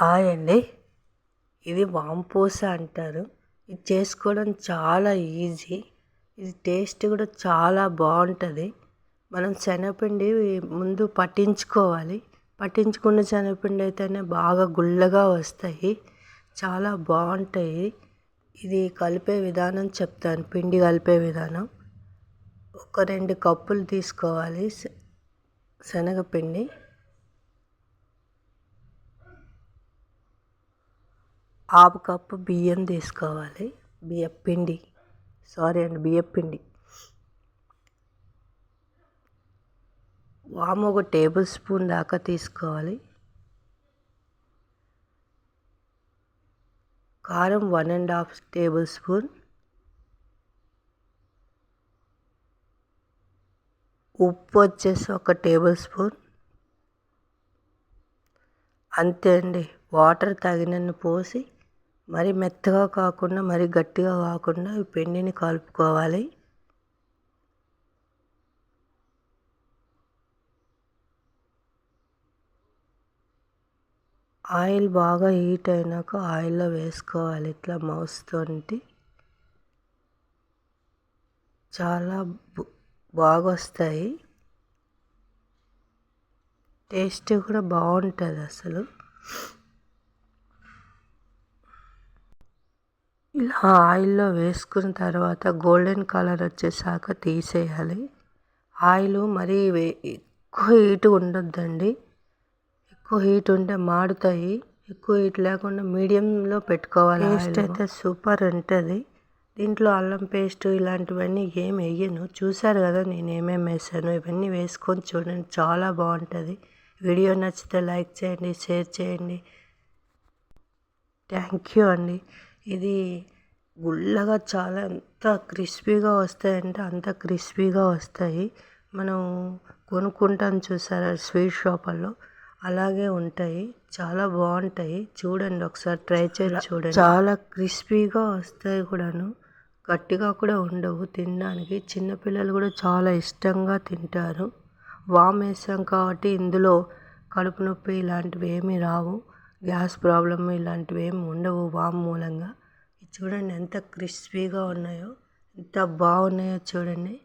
Hi అండి. ఇది వాంపూస అంటారు. ఇది చేసుకోవడం చాలా ఈజీ. ఇది టేస్ట్ కూడా చాలా బాగుంటుంది. మనం శనగపిండి ముందు పట్టించుకోవాలి. పట్టించుకున్న శనగపిండి అయితేనే బాగా గుల్లగా వస్తాయి. చాలా బాగుంటాయి. ఇది కలిపే విధానం చెప్తాను. పిండి కలిపే విధానం. ఒక రెండు కప్పులు తీసుకోవాలి శనగపిండి. హాఫ్ కప్పు బియ్యం తీసుకోవాలి. బియ్యం పిండి. సారీ అండి బియ్యం పిండి. వాము ఒక టేబుల్ స్పూన్ దాకా తీసుకోవాలి. కారం one and half tablespoon. ఉప్పు వచ్చేసి ఒక టేబుల్ స్పూన్. అంతే అండి వాటర్ తగినన్ని పోసి మరి మెత్తగా కాకుండా మరి గట్టిగా కాకుండా ఈ పిండిని కలుపుకోవాలి. ఆయిల్ బాగా హీట్ అయినాక ఆయిల్లో వేసుకోవాలి ఇట్లా మౌస్తో చాలా బాగా వస్తాయి టేస్ట్ కూడా బాగుంటుంది అసలు. ఇలా ఆయిల్లో వేసుకున్న తర్వాత గోల్డెన్ కలర్ వచ్చేసాక తీసేయాలి. ఆయిల్ మరీ ఎక్కువ హీట్ ఉండొద్దండి. ఎక్కువ హీట్ ఉంటే మాడుతాయి. ఎక్కువ హీట్ లేకుండా మీడియంలో పెట్టుకోవాలి టేస్ట్ అయితే సూపర్ ఉంటుంది. దీంట్లో అల్లం పేస్ట్ ఇలాంటివన్నీ ఏం వేయను. చూసారు కదా నేను ఏమేమి వేసాను. ఇవన్నీ వేసుకొని చూడండి. చాలా బాగుంటుంది. వీడియో నచ్చితే లైక్ చేయండి షేర్ చేయండి. థ్యాంక్ యూ అండి. ఇది గుల్లగా చాలా ఎంత క్రిస్పీగా వస్తాయంటే అంత క్రిస్పీగా వస్తాయి. మనం కొనుక్కుంటాం చూసారా స్వీట్ షాపుల్లో? అలాగే ఉంటాయి. చాలా బాగుంటాయి. చూడండి ఒకసారి ట్రై చేసి చూడండి. చాలా క్రిస్పీగా వస్తాయి కూడాను. గట్టిగా కూడా ఉండవు తినడానికి. చిన్నపిల్లలు కూడా చాలా ఇష్టంగా తింటారు. వామ్ వేసాం కాబట్టి ఇందులో కడుపు నొప్పి ఇలాంటివి ఏమీ రావు. గ్యాస్ ప్రాబ్లమ్ ఇలాంటివి ఏమి ఉండవు వామ్ మూలంగా. చూడండి ఎంత క్రిస్పీగా ఉన్నాయో ఎంత బాగున్నాయో చూడండి.